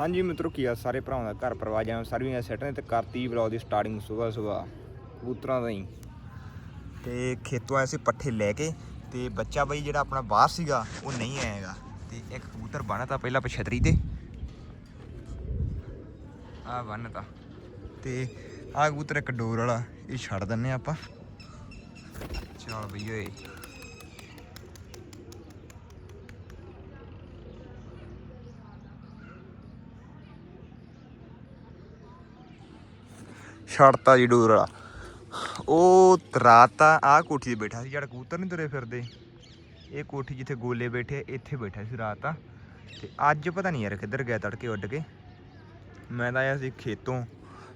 ਹਾਂਜੀ ਮਿੱਤਰੋ, ਕੀ ਆ? ਸਾਰੇ ਭਰਾਵਾਂ ਦਾ ਘਰ ਪਰਵਾ ਜਾਂ ਸਰਵੀਆਂ ਸੈਟ ਨੇ ਤੇ ਕਰਤੀ ਵਲੌਗ ਦੀ ਸਟਾਰਟਿੰਗ ਸਵੇਰ ਸਵੇਰ ਕਬੂਤਰਾਂ ਦਾ ਹੀ। ਤੇ ਖੇਤੋਂ ਆਏ ਸੀ ਪੱਠੇ ਲੈ ਕੇ ਤੇ ਬੱਚਾ ਬਈ ਜਿਹੜਾ ਆਪਣਾ ਬਾਹਰ ਸੀਗਾ, ਉਹ ਨਹੀਂ ਆਏਗਾ ਤੇ ਇੱਕ ਕਬੂਤਰ ਬਣਾਤਾ ਪਹਿਲਾਂ ਪਛਤਰੀ ਤੇ। ਆ ਬੰਨਤਾ ਤੇ। ਆ ਕਬੂਤਰ ਇੱਕ ਡੋਰ ਵਾਲਾ, ਇਹ ਛੱਡ ਦਿੰਨੇ ਆਪਾਂ। ਚਲ ਬਈ ਓਏ। ਛੱਡਤਾ ਜੀ ਡੋਰ ਉਹ ਰਾਤ ਤਾਂ ਆ ਕੋਠੀ ਤੇ ਬੈਠਾ ਸੀ ਜਿਹੜਾ ਕਬੂਤਰ ਨਹੀਂ ਤੁਰੇ ਫਿਰਦੇ। ਇਹ ਕੋਠੀ ਜਿੱਥੇ ਗੋਲੇ ਬੈਠੇ, ਇੱਥੇ ਬੈਠਾ ਸੀ ਰਾਤ ਤਾਂ ਤੇ ਅੱਜ ਪਤਾ ਨਹੀਂ ਯਾਰ ਕਿੱਧਰ ਗਿਆ ਤੜਕੇ ਉੱਡ ਕੇ। ਮੈਂ ਤਾਂ ਆਇਆ ਸੀ ਖੇਤੋਂ।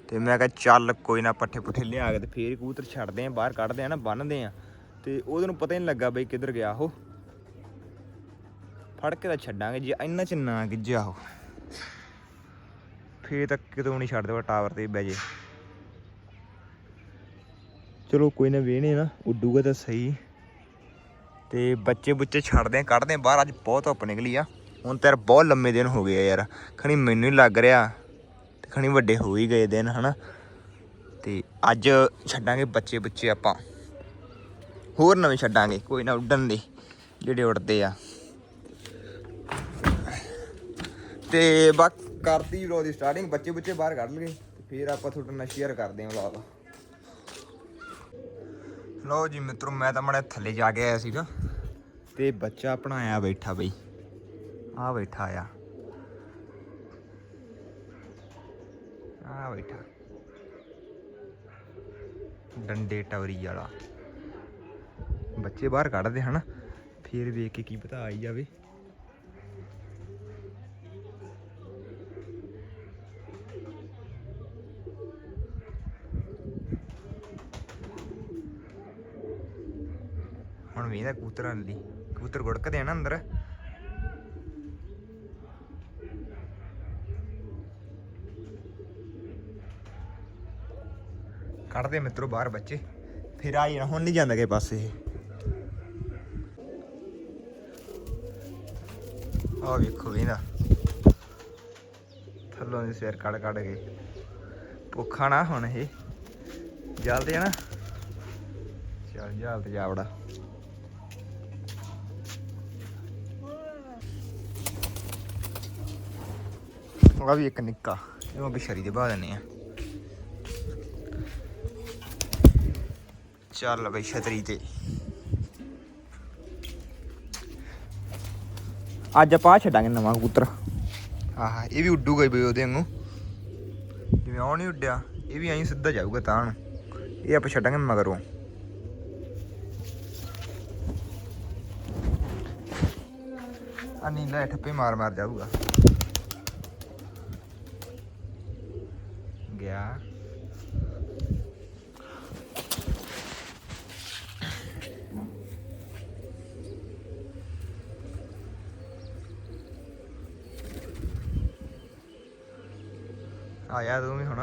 ਤੇ ਮੈਂ ਕਿਹਾ ਚੱਲ ਕੋਈ ਨਾ ਪੱਠੇ ਪੁੱਠੇ ਲਿਆ ਕੇ ਤੇ ਫੇਰ ਕਬੂਤਰ ਛੱਡਦੇ ਆ, ਬਾਹਰ ਕੱਢਦੇ ਆ ਨਾ ਬੰਨਦੇ ਆ। ਤੇ ਉਹਦੇ ਨੂੰ ਪਤਾ ਹੀ ਨਹੀਂ ਲੱਗਾ ਬਈ ਕਿੱਧਰ ਗਿਆ ਉਹ। ਫੜ ਕੇ ਤਾਂ ਛੱਡਾਂਗੇ, ਜੇ ਇੰਨਾ ਚ ਨਾ ਗਿੱਜਿਆ ਉਹ। ਫੇਰ ਤਾਂ ਕਿਤੋਂ ਨਹੀਂ ਛੱਡਦੇ ਟਾਵਰ ਤੇ ਬਹਿ ਜੇ। ਚਲੋ ਕੋਈ ਨਾ ਵੇਹਣੇ ਨਾ ਉੱਡੂਗਾ ਤਾਂ ਸਹੀ। ਤੇ ਬੱਚੇ ਬੁੱਚੇ ਛੱਡਦੇ ਆ, ਕੱਢਦੇ ਆ ਬਾਹਰ, ਅੱਜ ਬਹੁਤ ਧੁੱਪ ਨਿਕਲੀ ਆ। ਹੁਣ ਤੇ ਯਾਰ ਬਹੁਤ ਲੰਮੇ ਦਿਨ ਹੋ ਗਏ ਆ ਯਾਰ। ਖਣੀ ਮੈਨੂੰ ਹੀ ਲੱਗ ਰਿਹਾ, ਤੇ ਖਣੀ ਵੱਡੇ ਹੋ ਹੀ ਗਏ ਦਿਨ, ਹਨਾ। ਤੇ ਅੱਜ ਛੱਡਾਂਗੇ ਬੱਚੇ ਬੁੱਚੇ ਆਪਾਂ। ਹੋਰ ਨਵੇਂ ਛੱਡਾਂਗੇ, ਕੋਈ ਨਾ ਉੱਡਣ ਦੇ, ਜਿਹੜੇ ਉੱਡਦੇ ਆ। ਤੇ ਬਸ ਕਰਤੀ ਵਲੌਗ ਦੀ ਸਟਾਰਟਿੰਗ ਬੱਚੇ ਬੁੱਚੇ ਬਾਹਰ ਕੱਢ ਲਗੇ, ਤੇ ਫਿਰ ਆਪਾਂ ਤੁਹਾਡੇ ਨਾਲ ਸ਼ੇਅਰ ਕਰਦੇ ਹਾਂ ਵਲੌਗ ਲਓ ਜੀ ਮਿੱਤਰੋ, ਮੈਂ ਤਾਂ ਮੜਾ ਥੱਲੇ ਜਾ ਕੇ ਆਇਆ ਸੀਗਾ। ਤੇ ਬੱਚਾ ਆਪਣਾ ਆਇਆ ਬੈਠਾ ਬਈ। ਆ ਬੈਠਾ ਆ। ਆ ਬੈਠਾ। ਡੰਡੇ ਟਵਰੀ ਵਾਲਾ। ਬੱਚੇ ਬਾਹਰ ਕੱਢਦੇ ਹਨਾ, ਫੇਰ ਵੇਖ ਕੇ ਕੀ ਪਤਾ ਆਈ ਜਾਵੇ। ਹੁਣ ਵੇਖਦਾ ਕਬੂਤਰਾਂ ਲਈ ਕਬੂਤਰ ਗੁੜਕਦੇ ਆ ਨਾ ਅੰਦਰ। ਕੱਢਦੇ ਮਿੱਤਰੋ ਬਾਹਰ ਬੱਚੇ। ਫਿਰ ਆ ਜਾਣਾ, ਹੁਣ ਨਹੀਂ ਜਾਂਦਾ ਕੇ ਪਾਸੇ ਆ ਵੇਖੋ ਵੇਂਦਾ ਥੱਲੋਂ ਦੀ ਸਿਰ ਕੱਢ ਕੱਢ ਕੇ। ਭੁੱਖਾ ਨਾ ਹੁਣ ਇਹ। ਜਲਦੀ ਆ ਨਾ। ਚੱਲ ਜਲ ਤੇ ਜਾਵੜਾ ਆ ਵੀ ਇੱਕ ਨਿੱਕਾ ਇਹਨੂੰ ਵੀ ਸ਼ਰੀ ਦੇ ਬਾਹ ਦਿੰਨੇ ਆ। ਚੱਲ ਬਈ ਛਤਰੀ ਤੇ। ਅੱਜ ਆਪਾਂ ਆਹ ਛੱਡਾਂਗੇ ਨਵਾਂ ਕਬੂਤਰ। ਆਹ ਇਹ ਵੀ ਉੱਡੂਗਾ ਹੀ ਬਈ ਉਹਦੇ ਵਾਂਗੂ। ਜਿਵੇਂ ਉਹ ਨਹੀਂ ਉੱਡਿਆ ਇਹ ਵੀ ਐਂ ਸਿੱਧਾ ਜਾਊਗਾ ਤਾਂ। ਇਹ ਆਪਾਂ ਛੱਡਾਂਗੇ ਮਗਰੋਂ। ਆ ਨੀਲਾ ਠੱਪੇ ਮਾਰ ਮਾਰ ਜਾਊਗਾ ਗਿਆ ਆਇਆ ਤੂੰ ਵੀ ਹੁਣ।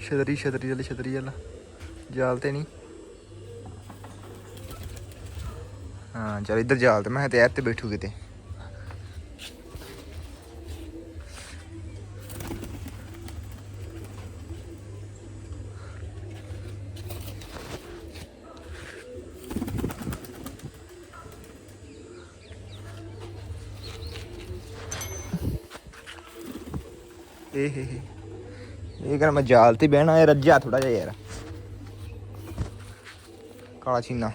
ਛਤਰੀ ਛਤਰੀ ਵਾਲੀ ਛਤਰੀ ਵਾਲਾ ਜਾਲ ਤੇ ਨਹੀਂ। ਹਾਂ, ਚਲ ਇੱਧਰ ਜਾਲ ਤੇ। ਮੈਂ ਕਿਹਾ ਤੇ ਐ ਤੇ। ਬੈਠੂ ਕਿਤੇ ਏ ਹੇ ਹੇ। ਇਹ ਕਰ ਮੈਂ ਜਾਲ ਤੇ ਬਹਿਣਾ ਹੈ ਰੱਜਿਆ ਥੋੜਾ ਜਿਹਾ ਯਾਰ। ਕਾਲਾ ਚੀਨਾ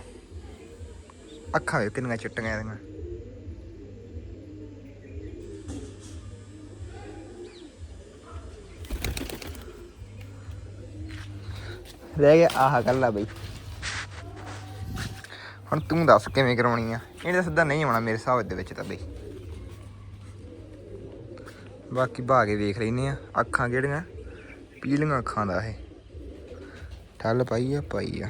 ਅੱਖਾਂ ਵੇ ਕਿੰਨੀਆਂ ਚਿੱਟੀਆਂ ਇਹਦੀਆਂ। ਰਹਿ ਗਿਆ ਆਹ ਕੱਲਾ ਬਈ। ਹੁਣ ਤੂੰ ਦੱਸ ਕਿਵੇਂ ਕਰਾਉਣੀ ਆ? ਇਹਨੇ ਤਾਂ ਸਿੱਧਾ ਨਹੀਂ ਆਉਣਾ ਮੇਰੇ ਹਿਸਾਬ ਦੇ ਵਿੱਚ ਤਾਂ ਬਈ। ਬਾਕੀ ਭਾਗੇ ਵੇਖ ਲੈਨੇ ਆ। ਅੱਖਾਂ ਕਿਹੜੀਆਂ? ਪੀਲੀਆਂ ਅੱਖਾਂ ਦਾ ਇਹ। ਠੱਲ ਪਾਈ ਆ ਪਾਈ ਆ।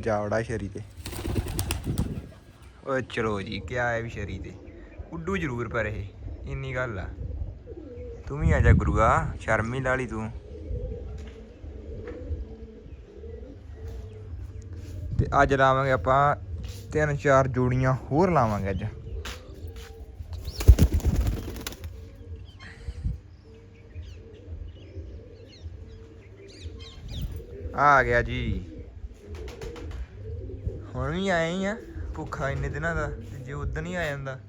ਜਾਵੜਾ ਸ਼ਰੀ ਤੇ। ਓਏ ਚਲੋ ਜੀ, ਕਿਆ ਹੈ ਵਿਸ਼ਰੀ ਤੇ। ਉੱਡੂ ਜ਼ਰੂਰ ਪਰ ਇਹ, ਇੰਨੀ ਗੱਲ ਆ। ਤੂੰ ਵੀ ਆ ਜਾ ਗੁਰੂਆ, ਸ਼ਰਮੀ ਲਾਲੀ ਤੂੰ। ਤੇ ਅੱਜ ਲਾਵਾਂਗੇ ਆਪਾਂ ਤਿੰਨ ਚਾਰ ਜੋੜੀਆਂ ਹੋਰ ਲਾਵਾਂਗੇ ਅੱਜ। ਆ ਗਿਆ ਜੀ। ਹੁਣ ਵੀ ਆਏ ਹੀ ਆ। ਭੁੱਖਾ ਇੰਨੇ ਦਿਨਾਂ ਦਾ ਤੇ ਜੇ ਉਦੋਂ ਹੀ ਆ ਜਾਂਦਾ।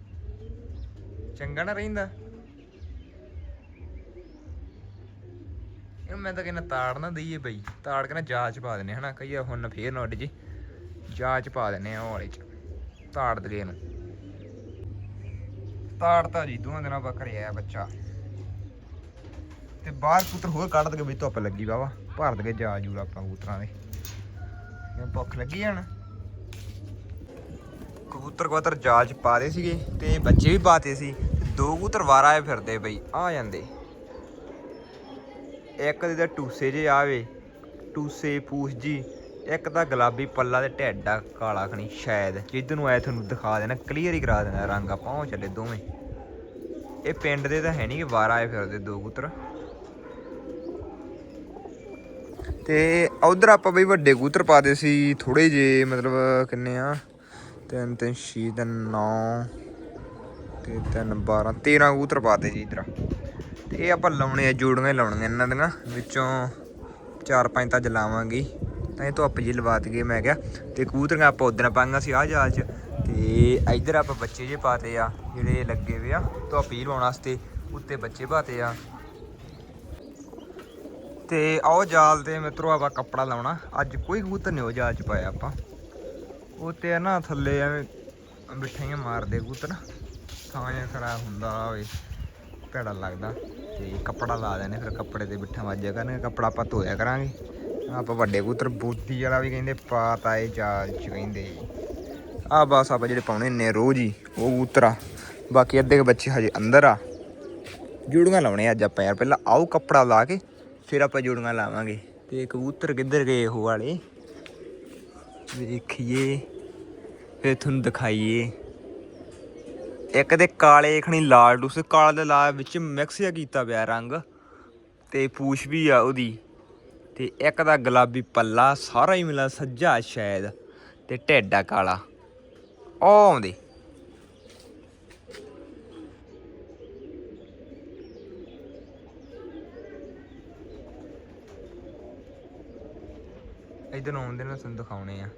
ਚੰਗਾ ਨਾ ਰਹਿੰਦਾ। ਇਹ ਮੈਂ ਤਾਂ ਕਹਿੰਦਾ ਤਾੜ ਨਾ ਦਈਏ ਬਈ। ਤਾੜ ਕਹਿੰਦਾ ਜਾਚ ਪਾ ਦਿੰਨੇ ਹਨਾ? ਕਈ ਹੁਣ ਫੇਰ ਨਾ ਉੱਡ ਜੀ। ਜਾਂਚ ਪਾ ਦਿੰਨੇ ਆ ਉਹ ਵਾਲੇ ਚ। ਤਾੜ ਦਗੇ ਇਹਨੂੰ। ਤਾੜ ਤਾਂ ਜੀ, ਦੋਹਾਂ ਦਿਨਾਂ ਬਾਅਦ ਘਰੇ ਆਇਆ ਬੱਚਾ। ਤੇ ਬਾਹਰ ਕੂਤਰ ਹੋਰ ਕੱਢ ਦਗੇ ਵੀ ਧੁੱਪ ਲੱਗੀ ਵਾਵਾ ਭਰ ਦਗੇ ਜਾ ਜੂਰ ਆਪਾਂ ਕਬੂਤਰਾਂ ਦੇ। ਇਹ ਭੁੱਖ ਲੱਗੀ ਜਾਣ ਕਬੂਤਰ ਕਬੂਤਰ ਜਾਲ ਚ ਪਾ ਦੇ ਸੀਗੇ ਤੇ ਬੱਚੇ ਵੀ ਪਾਤੇ ਸੀ। ਦੋ ਕਬੂਤਰ ਵਾਰ ਆਏ ਫਿਰਦੇ ਬਈ, ਆ ਜਾਂਦੇ। ਇੱਕ ਦੇ ਤਾਂ ਟੂਸੇ ਜੇ ਆਵੇ ਟੂਸੇ, ਪੂਛ ਜੀ। ਇੱਕ ਤਾਂ ਗੁਲਾਬੀ ਪੱਲਾ ਤੇ ਢਿੱਡ ਕਾਲਾ ਖਣੀ, ਸ਼ਾਇਦ। ਜਿੱਦ ਨੂੰ ਆਇਆ ਤੁਹਾਨੂੰ ਦਿਖਾ ਦੇਣਾ ਕਲੀਅਰ ਹੀ ਕਰਾ ਦੇਣਾ ਰੰਗ ਆਪਾਂ, ਉਹ ਚੱਲੇ ਦੋਵੇਂ। ਇਹ ਪਿੰਡ ਦੇ ਤਾਂ ਹੈ ਨਹੀਂ ਕਿ ਵਾਰ ਆਏ ਫਿਰਦੇ ਦੋ ਕਬੂਤਰ। ਤੇ ਉਧਰ ਆਪਾਂ ਬਈ ਵੱਡੇ ਕੂਤਰ ਪਾਦੇ ਸੀ ਥੋੜੇ ਜੇ ਮਤਲਬ ਕਿੰਨੇ ਆ? ਤਿੰਨ ਤਿੰਨ, ਛੇ, ਤਿੰਨ 9 ਤੇ ਤਿੰਨ 12 13 ਕੂਤਰ ਪਾਤੇ ਜੀ ਇਧਰ। ਤੇ ਇਹ ਆਪਾਂ ਲਾਉਣੇ ਆ, ਜੋੜੀਆਂ ਹੀ ਲਾਉਣੀਆਂ ਇਹਨਾਂ ਦੀਆਂ। ਵਿੱਚੋਂ ਚਾਰ ਪੰਜ ਤਾਂ ਜਲਾਵਾਂਗੇ ਤਾਂ ਇਹ ਧੁੱਪ ਜੀ ਲਵਾ ਦਈਏ, ਮੈਂ ਕਿਹਾ, ਤੇ ਕੂਤਰੀਆਂ ਆਪਾਂ ਉਦੋਂ ਪਾਈਆਂ ਸੀ ਆਹ ਜਾਲ 'ਚ। ਤੇ ਇਧਰ ਆਪਾਂ ਬੱਚੇ ਜੇ ਪਾਤੇ ਆ, ਜਿਹੜੇ ਲੱਗੇ ਵੇ ਆ ਧੁੱਪ ਜੀ ਲਵਾਉਣ ਵਾਸਤੇ, ਉੱਤੇ ਬੱਚੇ ਪਾਤੇ ਆ। ਤੇ ਆਓ ਜਾਲ ਤੇ ਮਿੱਤਰੋ, ਆਪਾਂ ਕੱਪੜਾ ਲਾਉਣਾ। ਅੱਜ ਕੋਈ ਕਬੂਤਰ ਨਹੀਂ ਉਹ ਜਾਲ 'ਚ ਪਾਇਆ ਆਪਾਂ। ਉਹ ਤੇ ਆ ਨਾ ਥੱਲੇ ਐਵੇਂ ਮਿੱਠਾਈਆਂ ਮਾਰਦੇ ਕਬੂਤਰ। ਥਾਂ ਜਿਹਾ ਖਰਾਬ ਹੁੰਦਾ ਹੋਵੇ ਭੈੜਾ ਲੱਗਦਾ। ਤੇ ਕੱਪੜਾ ਲਾ ਦੇਣੇ ਫਿਰ ਕੱਪੜੇ ਤੇ ਬਿੱਠਾ ਵੱਜਿਆ ਕਰਨਗੇ। ਕੱਪੜਾ ਆਪਾਂ ਧੋਇਆ ਕਰਾਂਗੇ। ਆਪਾਂ ਵੱਡੇ ਕਬੂਤਰ ਬੋਤੀ ਵਾਲਾ ਵੀ ਕਹਿੰਦੇ, ਪਾਤਾ ਇਹ ਜਾਲ 'ਚ ਕਹਿੰਦੇ। ਆ ਬਸ ਆਪਾਂ ਜਿਹੜੇ ਪਾਉਣੇ ਨੇ ਰੋਜ਼ ਹੀ, ਉਹ ਕਬੂਤਰ ਆ। ਬਾਕੀ ਅੱਧੇ ਕੁ ਬੱਚੇ ਹਜੇ ਅੰਦਰ ਆ। ਜੂੜੀਆਂ ਲਾਉਣੇ ਅੱਜ ਆਪਾਂ ਯਾਰ, ਪਹਿਲਾਂ ਆਓ ਕੱਪੜਾ ਲਾ ਕੇ ਫਿਰ ਆਪਾਂ ਜੂੜੀਆਂ ਲਾਵਾਂਗੇ। ਤੇ ਕਬੂਤਰ ਕਿੱਧਰ ਗਏ ਉਹ ਵਾਲੇ? ਵੇਖੀਏ। ਫਿਰ ਤੁਹਾਨੂੰ ਦਿਖਾਈਏ। ਇੱਕ ਦੇ ਕਾਲੇ ਖਣੀ ਲਾਲ ਡੂਸ ਕਾਲਾ ਦੇ ਲਾਲ ਵਿੱਚ ਮਿਕਸ ਜਿਹਾ ਕੀਤਾ ਪਿਆ ਰੰਗ। ਤੇ ਪੂਛ ਵੀ ਆ ਉਹਦੀ। ਤੇ ਇੱਕ ਦਾ ਗੁਲਾਬੀ ਪੱਲਾ, ਸਾਰਾ ਹੀ ਮਿਲਾ ਸੱਜਾ ਸ਼ਾਇਦ। ਤੇ ਢੇਡਾ ਕਾਲਾ। ਉਹ ਆਉਂਦੇ। ਇਧਰ ਨੂੰ ਆਉਂਦੇ ਨੇ, ਤੁਹਾਨੂੰ ਦਿਖਾਉਣੇ ਆ।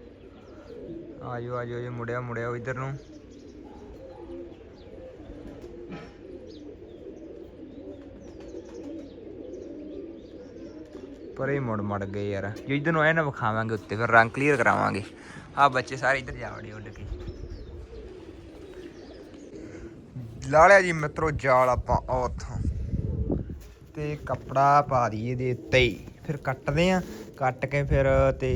ਆਜੋ ਆਜੋ ਜੀ ਮੁੜਿਆ ਮੁੜਿਆ ਇਧਰ ਨੂੰ। ਪਰ ਮੁੜ, ਮੜ ਗਏ ਯਾਰ। ਜੇ ਇਧਰ ਨੂੰ ਆਏ ਨਾ, ਵਿਖਾਵਾਂਗੇ ਉੱਤੇ, ਫਿਰ ਰੰਗ ਕਲੀਅਰ ਕਰਾਵਾਂਗੇ। ਆ ਬੱਚੇ ਸਾਰੇ ਇਧਰ ਜਾ ਵੜੇ ਉੱਡ ਕੇ। ਲਾ ਲਿਆ ਜੀ ਮਿੱਤਰੋ, ਜਾਲ ਆਪਾਂ ਉੱਥੋਂ। ਤੇ ਕੱਪੜਾ ਪਾ ਦਈਏ ਦੇ ਉੱਤੇ ਫਿਰ ਕੱਟਦੇ ਆ। ਕੱਟ ਕੇ ਫਿਰ ਤੇ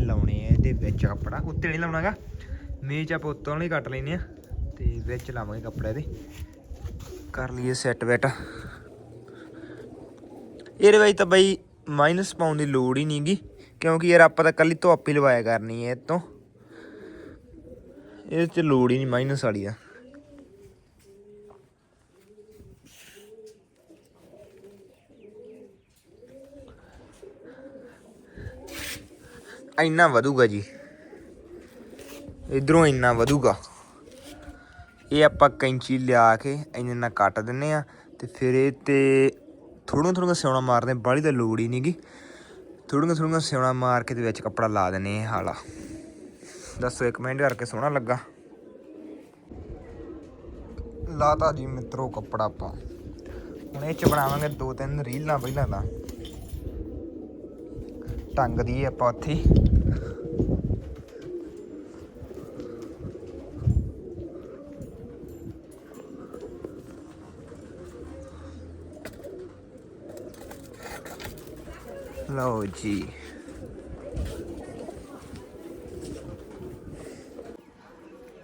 ਲਾਉਣੇ ਆ ਇਹਦੇ ਵਿੱਚ ਕੱਪੜਾ। ਉੱਤੇ ਨਹੀਂ ਲਾਉਣਾਗਾ। ਮੇਜ਼ ਆਪਾਂ ਉੱਤੋਂ ਨਹੀਂ ਕੱਟ ਲੈਨੇ ਆ ਤੇ ਵਿੱਚ ਲਾਵਾਂਗੇ ਕੱਪੜੇ ਇਹਦੇ। ਕਰ ਲਈਏ ਸੈੱਟ ਵੈਟ ਇਹਦੇ ਵਿੱਚ ਤਾਂ ਬਈ ਮਾਈਨਸ ਪਾਉਣ ਦੀ ਲੋੜ ਹੀ ਨਹੀਂਗੀ ਕਿਉਂਕਿ ਯਾਰ ਆਪਾਂ ਤਾਂ ਕੱਲੀ ਧੁੱਪ ਹੀ ਲਵਾਇਆ ਕਰਨੀ ਹੈ ਇਹ ਤੋਂ। ਇਹਦੇ ਚ ਲੋੜ ਹੀ ਨਹੀਂ ਮਾਈਨਸ ਵਾਲੀ ਆ ਇੰਨਾ ਵਧੂਗਾ ਜੀ। ਇਧਰੋਂ ਇੰਨਾ ਵਧੂਗਾ। ਇਹ ਆਪਾਂ ਕੈਂਚੀ ਲਿਆ ਕੇ ਇੰਨੇ ਨਾਲ ਕੱਟ ਦਿੰਨੇ ਆ ਤੇ ਫਿਰ ਇਹ ਤੇ ਥੋੜੀਆਂ ਥੋੜੀਆਂ ਸਿਉਣਾ ਮਾਰਦੇ ਬਾਹਲੀ ਤਾਂ ਲੋੜ ਹੀ ਨਹੀਂਗੀ। ਥੋੜੀਆਂ ਥੋੜੀਆਂ ਸਿਉਣਾ ਮਾਰ ਕੇ ਤੇ ਵਿੱਚ ਕੱਪੜਾ ਲਾ ਦਿੰਨੇ ਇਹ ਹਾਲਾ ਦੱਸੋ ਇੱਕ ਮਿੰਟ ਕਰਕੇ ਸੋਹਣਾ ਲੱਗਾ। ਲਾਤਾ ਜੀ ਮਿੱਤਰੋ ਕੱਪੜਾ ਆਪਾਂ। ਹੁਣ ਇਹ ਚ ਬਣਾਵਾਂਗੇ ਦੋ ਤਿੰਨ ਰੀਲਾਂ ਪਹਿਲਾਂ ਤਾਂ। ਟੰਗ ਦੀ ਆਪਾਂ ਉੱਥੇ ਹੀ। ਲਓ ਜੀ।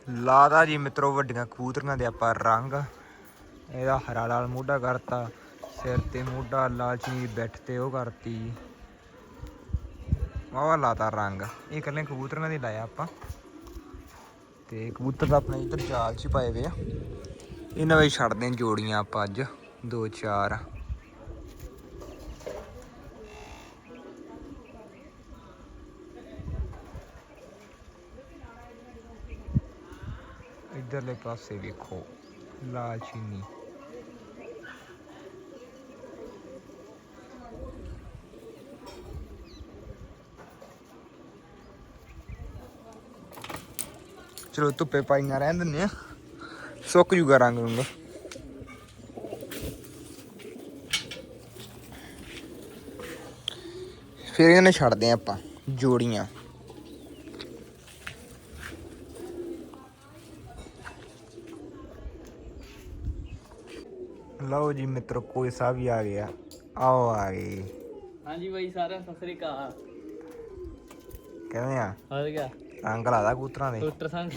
ਲਾਦਾ ਜੀ ਮਿੱਤਰੋ, ਵੱਡੀਆਂ ਕਬੂਤਰੀਆਂ ਦੇ ਆਪਾਂ ਰੰਗ। ਇਹਦਾ ਹਰਾ ਲਾਲ ਮੋਢਾ ਕਰਤਾ, ਸਿਰ ਤੇ ਮੋਢਾ ਲਾਲਚੀ ਬੈਠ ਤੇ ਉਹ ਕਰਤੀ। ਵਾਵਾ ਲਾਤਾ ਰੰਗ। ਇਹ ਇਕੱਲੇ ਕਬੂਤਰੀਆਂ ਦੇ ਲਾਇਆ ਆਪਾਂ। ਤੇ ਕਬੂਤਰ ਤਾਂ ਆਪਣੇ ਇੱਧਰ ਜਾਲ 'ਚ ਪਾਏ ਵੇ ਆ। ਇਹਨਾਂ ਵਿੱਚ ਛੱਡਦੇ ਹਾਂ ਜੋੜੀਆਂ ਆਪਾਂ ਅੱਜ। ਦੋ, ਚਾਰ। ਇਧਰਲੇ ਪਾਸੇ ਵੇਖੋ। ਲਾਲ ਚੀਨੀ। ਚਲੋ ਧੁੱਪੇ ਪਾਈਆਂ ਰਹਿਣ ਦਿੰਨੇ ਆ ਸੁੱਕ ਜੂਗਾ ਰੰਗ ਰੁੰਗ। ਫਿਰ ਇਹਨੇ ਛੱਡਦੇ ਆ ਆਪਾਂ ਜੋੜੀਆਂ। ਲਓ ਜੀ ਮਿੱਤਰੋ ਕੋਈ ਸਾਹਿਬ ਵੀ ਆ ਗਿਆ ਆਓ ਆ ਗਏ। ਹਾਂਜੀ ਬਾਈ ਸਾਰਿਆਂ ਨੂੰ ਸਤਿ ਸ੍ਰੀ ਅਕਾਲ। ਕਿਵੇਂ ਆ? ਹੋ ਗਿਆ ਰੰਗ ਲਾਦਾ ਕੂਤਰਾਂ ਦੇ। ਟੁੱਟਰ ਸੰਗ।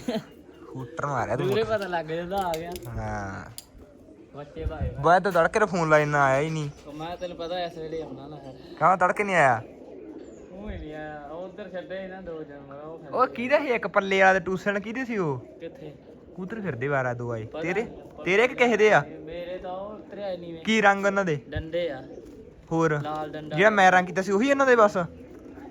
ਹੂਟਰ ਮਾਰਿਆ ਤੂੰ ਦੂਰੇ ਪਤਾ ਲੱਗ ਜਾਂਦਾ ਆ ਗਿਆ। ਹਾਂ। ਬੱਚੇ ਭਾਈ ਬਾਅਦ ਤਾਂ ਤੜਕੇ ਦਾ ਫੋਨ ਲਾਈਨ ਆਇਆ ਹੀ ਨਹੀਂ। ਉਹ ਮੈਂ ਤੈਨੂੰ ਪਤਾ ਇਸ ਵੇਲੇ ਆਉਣਾ ਨਾ ਫਿਰ। ਕਹਾਂ ਤੜਕੇ ਨਹੀਂ ਆਇਆ? ਉਹ ਹੀ ਨਹੀਂ ਆਇਆ। ਉਹ ਉਧਰ ਛੱਡੇ ਸੀ ਨਾ ਦੋ ਜਨ ਉਹ ਫਿਰ। ਉਹ ਕਿਹਦੇ ਸੀ ਇੱਕ ਪੱਲੇ ਵਾਲਾ ਤੇ ਟੂਸਣ ਕਿਹਦੇ ਸੀ ਉਹ? ਕਿੱਥੇ? ਕੂਤਰ ਫਿਰਦੇ ਵਾਰਾ ਦੋ ਆਏ। ਤੇਰੇ? ਤੇਰੇ ਕਿ ਕਿਸੇ ਦੇ ਆ? ਮੇਰੇ ਤਾਂ ਉਹ ਉਤਰਿਆ ਨਹੀਂ ਵੇ। ਕੀ ਰੰਗ ਉਹਨਾਂ ਦੇ? ਡੰਡੇ ਆ। ਹੋਰ। ਲਾਲ ਡੰਡਾ। ਜਿਹੜਾ ਮੈਂ ਰੰਗ ਕੀਤਾ ਸੀ ਉਹੀ ਇਹਨਾਂ ਦੇ ਬਸ?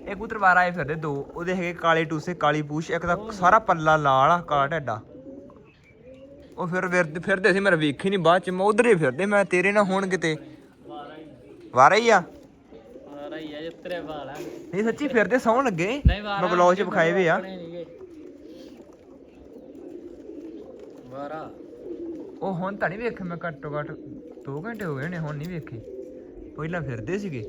ਇਹ ਵਾਰਾ ਆਏ ਫਿਰਦੇ ਦੋ ਉਹਦੇ ਹੈਗੇ ਕਾਲੇ ਟੂਸੇ ਕਾਲੀ ਪੂਛ ਇੱਕ ਤਾਂ ਸਾਰਾ ਪੱਲਾ ਲਾਲ ਆ ਕਾਲਾ ਢੱਡਾ ਉਹ ਫਿਰ ਫਿਰਦੇ ਸੀ ਮੇਰਾ ਵੇਖੀ ਨਹੀਂ ਬਾਅਦ ਚ ਮੈਂ ਉਧਰ ਹੀ ਫਿਰਦੇ ਮੈਂ ਤੇਰੇ ਨਾਲ ਹੋਣ ਕਿਤੇ। ਵਾਰਾ ਹੀ ਆ। ਵਾਰਾ ਹੀ ਆ ਵਾਲਾ ਨਹੀਂ ਸੱਚੀ ਫਿਰਦੇ ਸੌਣ ਲੱਗੇ। ਮੈਂ ਬਲੌਗ ਚ ਵਿਖਾਏ ਵੇ ਆ। ਵਾਰਾ। ਉਹ ਹੁਣ ਤਾਂ ਨਹੀਂ ਵੇਖੇ ਮੈਂ ਘੱਟੋ ਘੱਟ 2 ਘੰਟੇ ਹੋ ਗਏ ਨੇ ਹੁਣ ਨਹੀਂ ਵੇਖੇ। ਪਹਿਲਾਂ ਫਿਰਦੇ ਸੀਗੇ।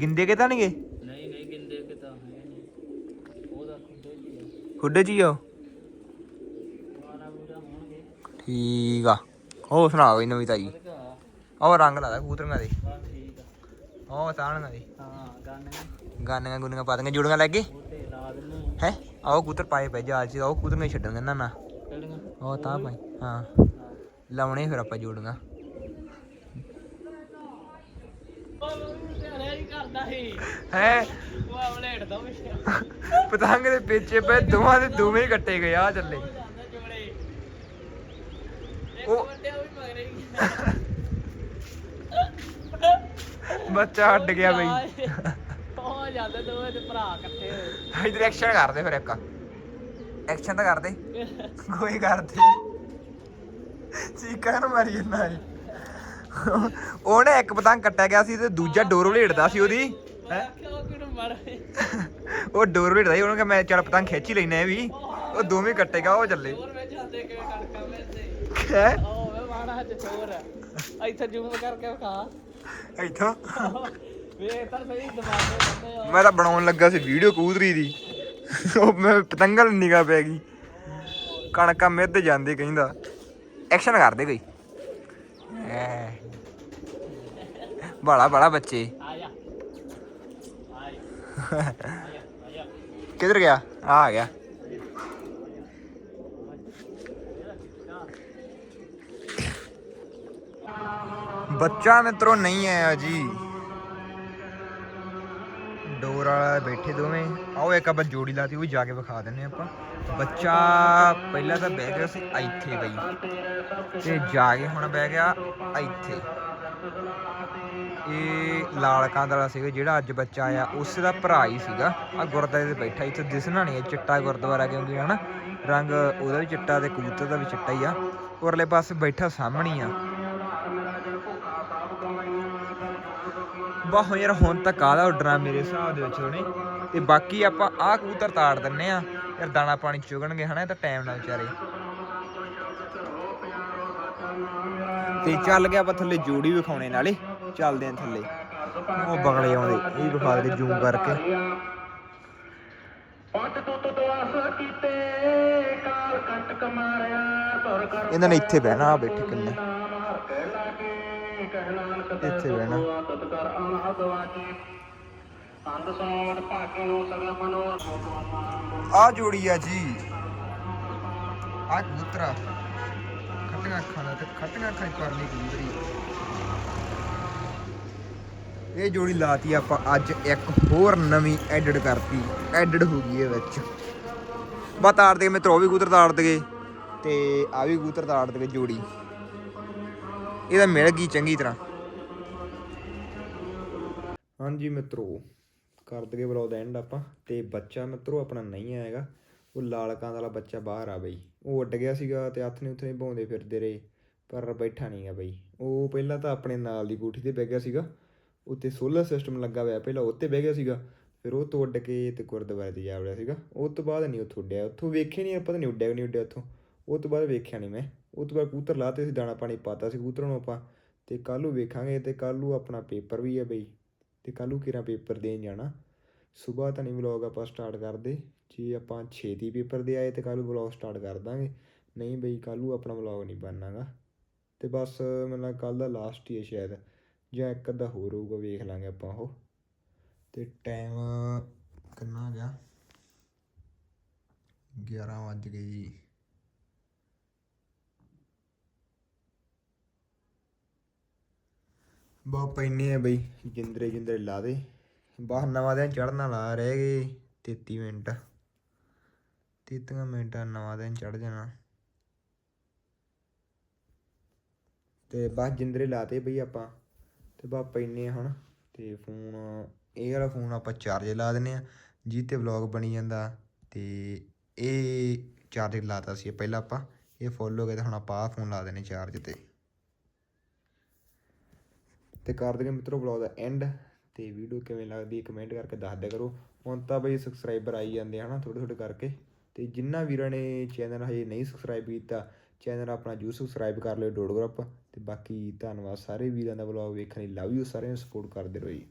ਗਿੰਦੇ ਕੇ ਤਾਂ ਨਹੀਂਗੇ ਨਹੀਂ ਨਹੀਂ ਗਿੰਦੇ ਕਿਤਾ ਹੈ ਨਹੀਂ ਉਹਦਾ ਖੁੱਡੇ ਜੀ ਆ ਖੁੱਡੇ ਚ ਹੀ ਆ ਉਹ? ਵਾਰਾ ਬੂਰਾ ਹੋਣਗੇ ਠੀਕ ਆ। ਹੋਰ ਸੁਣਾ ਬਈ ਨਵੀਂ ਤਾਜੀ। ਉਹ ਰੰਗ ਲਾਦਾ ਕਬੂਤਰਾਂ ਦੇ। ਠੀਕ ਆ ਉਹ ਤਾਣਾਂ ਦੇ। ਹਾਂ ਗਾਣੇ ਗਾਨੀਆਂ ਗੁੰਨੀਆਂ ਪਾ ਦਾਂਗੇ ਜੁੜੀਆਂ ਲਾ ਦਿੰਨੇ ਹੈ? ਆਓ ਕਬੂਤਰ ਪਾਏ ਪਏ ਜਾਲ ਚ ਉਹ ਕਬੂਤਰ ਨਹੀਂ ਛੱਡਣਗੇ ਨਾ ਨਾ ਉਹ ਤਾਂ ਭਾਈ ਹਾਂ। ਲਾਉਣੇ ਫਿਰ ਆਪਾਂ ਜੋੜੀਆਂ। ਧਿਆਨ ਹੀ? ਕਰਦਾ ਸੀ ਹੈ ਉਹ ਆਵਲੇਟ ਦਾ ਵੀ ਪਤੰਗ ਦੇ ਪਿੱਛੇ ਪਏ ਦੋਵਾਂ ਦੇ ਦੋਵੇਂ ਹੀ ਕੱਟੇ ਗਏ ਆ ਚੱਲੇ। ਉਹ- ਬੱਚਾ ਹਟ ਗਿਆ ਬਈ। ਉਹ ਜਾਂਦੇ ਦੋਵੇਂ ਤੇ ਭਰਾ ਇਕੱਠੇ ਹੋਏ। ਇਧਰ ਐਕਸ਼ਨ ਕਰਦੇ ਫਿਰ ਇੱਕ। ਐਕਸ਼ਨ ਤਾਂ ਕਰਦੇ ਕੋਈ ਕਰਦੇ ਚੀਕਾਂ ਨੂੰ ਮਾਰੀ ਜਾਂਦਾ ਏ ਉਹਨੇ ਇੱਕ ਪਤੰਗ ਕੱਟਿਆ ਗਿਆ ਸੀ ਤੇ ਦੂਜਾ ਡੋਰ ਵਲੇਟਦਾ ਸੀ ਉਹਦੀ। ਉਹ ਡੋਰ ਵਲੇਟਦਾ ਸੀ ਉਹਨੂੰ ਕਿ ਮੈਂ ਚੱਲ ਪਤੰਗ ਖਿੱਚ ਹੀ ਲੈਣਾ ਇਹ ਵੀ। ਉਹ ਦੋਵੇਂ ਕੱਟੇਗਾ ਉਹ ਚੱਲੇ। ਹੋਰ ਵਿੱਚ ਜਾਂਦੇ ਕਿਵੇਂ ਕਣਕਾਂ ਮਿਲਦੇ ਹੈ? ਉਹ ਵੇ ਮਾਣਾ ਚ ਚੋਰ ਆ। ਇੱਥੇ ਜ਼ੂਮ ਕਰਕੇ ਵਿਖਾ। ਇੱਥੋਂ? ਵੇ ਤਾਂ ਸਹੀ ਦਿਮਾਗੇ ਬੰਦੇ ਆ। ਮੈਂ ਤਾਂ ਬਣਾਉਣ ਲੱਗਾ ਸੀ ਵੀਡੀਓ ਕੂਦਰੀ ਦੀ। ਉਹ ਮੈਂ ਪਤੰਗਾਂ ਨੂੰ ਨਿਗਾਹ ਪੈ ਗਈ। ਕਣਕਾਂ ਮਿੱਧ ਜਾਂਦੇ ਕਹਿੰਦਾ। ਐਕਸ਼ਨ ਕਰਦੇ ਕੋਈ। ਐ ਬੜਾ ਬੜਾ ਬੱਚੇ ਆ ਜਾ ਆ ਜਾ ਆ ਜਾ ਕਿੱਧਰ ਗਿਆ ਆ ਆ ਗਿਆ ਬੱਚਾ ਮਿੱਤਰੋ ਨਹੀਂ ਆਇਆ ਜੀ ਡੋਰ ਵਾਲਾ ਬੈਠੇ ਦੋਵੇਂ ਆਓ ਇੱਕ ਆਪਾਂ ਬੱਚਾ ਪਹਿਲਾਂ ਤਾਂ ਬਹਿ ਗਿਆ ਸੀ ਇੱਥੇ ਬਈ। ਤੇ ਜਾ ਕੇ ਹੁਣ ਬਹਿ ਗਿਆ ਇੱਥੇ। ਇਹ ਲਾਲ ਕਾਂਦ ਸੀਗਾ ਜਿਹੜਾ ਅੱਜ ਬੱਚਾ ਆਇਆ, ਉਸ ਦਾ ਭਰਾ ਹੀ ਸੀਗਾ। ਆ ਗੁਰਦੁਆਰੇ ਤੇ ਬੈਠਾ ਇੱਥੇ, ਦਿਸਣਾ ਨਹੀਂ ਚਿੱਟਾ ਗੁਰਦੁਆਰਾ ਕਿਉਂਕਿ ਹਨਾ, ਰੰਗ ਉਹਦਾ ਵੀ ਚਿੱਟਾ ਤੇ ਕਬੂਤਰ ਦਾ ਵੀ ਚਿੱਟਾ ਹੀ ਆ। ਉਰਲੇ ਪਾਸੇ ਬੈਠਾ ਸਾਹਮਣੇ ਆ। ਵਾਹ ਯਾਰ, ਹੁਣ ਤੱਕ ਆਦਾ ਉੱਡਣਾ ਮੇਰੇ ਹਿਸਾਬ ਦੇ ਵਿੱਚ ਉਹਨੇ। ਤੇ ਬਾਕੀ ਆਪਾਂ ਆਹ ਕਬੂਤਰ ਤਾੜ ਦਿੰਨੇ ਆ। ਯਾਰ ਦਾਣਾ ਪਾਣੀ ਚੁਗਣਗੇ ਹਨਾ, ਇਹ ਤਾਂ ਟਾਈਮ ਨਾਲ ਵਿਚਾਰੇ। ਤੇ ਚੱਲ ਗਿਆ ਆਪਾਂ ਥੱਲੇ ਜੋੜੀ ਵਿਖਾਉਣੇ ਨਾਲੇ, ਚੱਲਦੇ ਆਂ ਥੱਲੇ। ਉਹ ਬਗਲੇ ਆਉਂਦੇ, ਇਹ ਵਿਖਾ ਦੇ ਜੂਮ ਕਰਕੇ। ਇਹਨਾਂ ਨੇ ਇੱਥੇ ਬਹਿਣਾ ਬੈਠੇ ਕਿੰਨੇ। ਇੱਥੇ ਬਹਿਣਾ। ਆ ਜੋੜੀ ਆ ਜੀ। ਆ ਕਬੂਤਰਾ। ਖੱਟੀਆਂ ਅੱਖਾਂ ਦਾ ਤੇ ਖੱਟੀਆਂ ਅੱਖਾਂ ਦੀ ਕਬੂਤਰੀ। ਇਹ ਜੋੜੀ ਲਾਤੀ ਆਪਾਂ ਅੱਜ ਇੱਕ ਹੋਰ ਨਵੀਂ ਐਡਿਟ ਕਰਤੀ। ਐਡਿਟ ਹੋ ਗਈ ਇਹ ਵਿੱਚ। ਬਾ ਤਾੜ ਦੇ ਮਿੱਤਰੋ ਵੀ ਕਬੂਤਰ ਤਾੜ ਦਗੇ। ਤੇ ਆ ਵੀ ਕਬੂਤਰ ਤਾੜ ਦਗੇ ਜੋੜੀ। ਇਹਦਾ ਮਿਲ ਗਈ ਚੰਗੀ ਤਰ੍ਹਾਂ। ਹਾਂਜੀ ਮਿੱਤਰੋ। ਕਰ ਦਗੇ ਬਲੌਗ ਦਾ ਐਂਡ ਆਪਾਂ। ਤੇ ਬੱਚਾ ਮਿੱਤਰੋ ਆਪਣਾ ਨਹੀਂ ਆਏਗਾ ਉਹ ਲਾਲ ਕਾਂ ਵਾਲਾ ਬੱਚਾ ਬਾਹਰ ਆ ਬਈ। ਉਹ ਉੱਡ ਗਿਆ ਸੀਗਾ ਤੇ ਹੱਥ ਨੇ ਉੱਥੇ ਭਾਉਂਦੇ ਫਿਰਦੇ ਰਹੇ, ਪਰ ਬੈਠਾ ਨਹੀਂ ਨਹੀਂਗਾ ਬਈ। ਉਹ ਪਹਿਲਾਂ ਤਾਂ ਆਪਣੇ ਨਾਲ ਦੀ ਕੋਠੀ ਤੇ ਬਹਿ ਗਿਆ ਸੀਗਾ। ਉੱਤੇ ਸੋਲਰ ਸਿਸਟਮ ਲੱਗਾ ਹੋਇਆ ਪਹਿਲਾਂ ਉੱਤੇ ਬਹਿ ਗਿਆ ਸੀਗਾ। ਫਿਰ ਉਹ ਤੋਂ ਉੱਡ ਕੇ ਤੇ ਗੁਰਦੁਆਰੇ ਤੇ ਜਾ ਵੜਿਆ ਸੀਗਾ। ਉਹ ਤੋਂ ਬਾਅਦ ਨਹੀਂ ਉੱਥੋਂ ਉੱਡਿਆ। ਉੱਥੋਂ ਵੇਖਿਆ ਨਹੀਂ ਪਤਾ ਨਹੀਂ ਉੱਡਿਆ ਨਹੀਂ ਉੱਡਿਆ ਉੱਥੋਂ। ਉਹ ਤੋਂ ਬਾਅਦ ਵੇਖਿਆ ਨਹੀਂ ਮੈਂ। ਉਹ ਤੋਂ ਬਾਅਦ ਕਬੂਤਰ ਲਾਤੇ ਸੀ, ਦਾਣਾ ਪਾਣੀ ਪਾਤਾ ਸੀ ਕਬੂਤਰਾਂ ਨੂੰ ਆਪਾਂ। ਤੇ ਕੱਲ੍ਹ ਨੂੰ ਵੇਖਾਂਗੇ ਤੇ ਕੱਲ੍ਹ ਨੂੰ ਆਪਣਾ ਪੇਪਰ ਵੀ ਹੈ ਬਈ। ਤੇ ਕੱਲ੍ਹ ਨੂੰ ਕਿਹੜਾ ਪੇਪਰ ਦੇਣ ਜਾਣਾ? ਸਵੇਰ ਤਾਂ ਨਹੀਂ ਵਲੌਗ ਆਪਾਂ ਸਟਾਰਟ ਕਰਦੇ। ਜੇ ਆਪਾਂ ਛੇਤੀ ਪੇਪਰ ਦੇ ਆਏ ਤੇ ਕੱਲ੍ਹ ਨੂੰ ਵਲੌਗ ਸਟਾਰਟ ਕਰ ਦਾਂਗੇ। ਨਹੀਂ ਬਈ, ਕੱਲ੍ਹ ਨੂੰ ਆਪਣਾ ਵਲੌਗ ਨਹੀਂ ਬਣਨਾਗਾ। ਤੇ ਬਸ ਮਤਲਬ ਕੱਲ ਦਾ ਲਾਸਟ ਹੀ ਹੈ ਸ਼ਾਇਦ। ਜਾਂ ਇੱਕ ਅੱਧਾ ਹੋਰ ਹੋਊਗਾ, ਵੇਖ ਲਾਂਗੇ ਆਪਾਂ ਉਹ। ਤੇ ਟਾਈਮ ਕਿੰਨਾ ਹੋ ਗਿਆ? 11 ਵੱਜ ਗਏ ਜੀ। ਬਾ ਪੈਨੇ ਆ ਬਈ, ਜਿੰਦਰੇ ਜਿੰਦਰੇ ਲਾ ਦੇ। ਬਾਹਰ ਨਵਾਂ ਦਿਨ ਚੜ੍ਹਨ ਵਾਲਾ ਰਹਿ ਗਏ 33 ਮਿੰਟ। 33 ਮਿੰਟਾਂ ਨਵਾਂ ਦਿਨ ਚੜ੍ਹ ਜਾਣਾ। ਤੇ ਬਸ ਜਿੰਦਰੇ ਲਾਤੇ ਬਈ ਆਪਾਂ। ਤੇ ਬਾ ਪੈਨੇ ਆ ਹੁਣ। ਤੇ ਫੋਨ, ਇਹ ਵਾਲਾ ਫੋਨ ਆਪਾਂ ਚਾਰਜ ਲਾ ਦਿੰਨੇ ਆ। ਜਿਹ ਤੇ ਵਲੌਗ ਬਣੀ ਜਾਂਦਾ। ਤੇ ਇਹ ਚਾਰਜ ਲਾਤਾ ਸੀ ਪਹਿਲਾਂ ਆਪਾਂ। ਇਹ ਫੁੱਲ ਹੋ ਗਿਆ ਤੇ ਹੁਣ ਆਪਾਂ ਆਹ ਫੋਨ ਲਾ ਦਿੰਨੇ ਚਾਰਜ ਤੇ। ਤੇ ਕਰਦੇ ਦਿਓ ਮਿੱਤਰੋ ਵਲੌਗ ਦਾ ਐਂਡ ਤੇ ਵੀਡੀਓ ਕਿਵੇਂ ਲੱਗਦੀ ਕਮੈਂਟ ਕਰਕੇ ਦੱਸ ਦਿਆ ਕਰੋ। ਹੁਣ ਤਾਂ ਬਈ ਸਬਸਕ੍ਰਾਈਬਰ ਆਈ ਜਾਂਦੇ ਹਨਾ ਥੋੜੇ ਥੋੜੇ ਕਰਕੇ। ਤੇ ਜਿੰਨਾ ਵੀਰਾਂ ਨੇ ਚੈਨਲ ਹਜੇ ਨਹੀਂ ਸਬਸਕ੍ਰਾਈਬ ਕੀਤਾ ਚੈਨਲ ਆਪਣਾ ਜੂ ਸਬਸਕ੍ਰਾਈਬ ਕਰ ਲਿਓ ਡੋਡ ਗਰੁੱਪ ਤੇ ਬਾਕੀ ਧੰਨਵਾਦ ਸਾਰੇ ਵੀਰਾਂ ਦਾ ਵਲੌਗ ਵੇਖਣ ਲਈ। ਲਵ ਯੂ ਸਾਰਿਆਂ ਨੂੰ ਸਪੋਰਟ ਕਰਦੇ ਰਹੋ ਜੀ।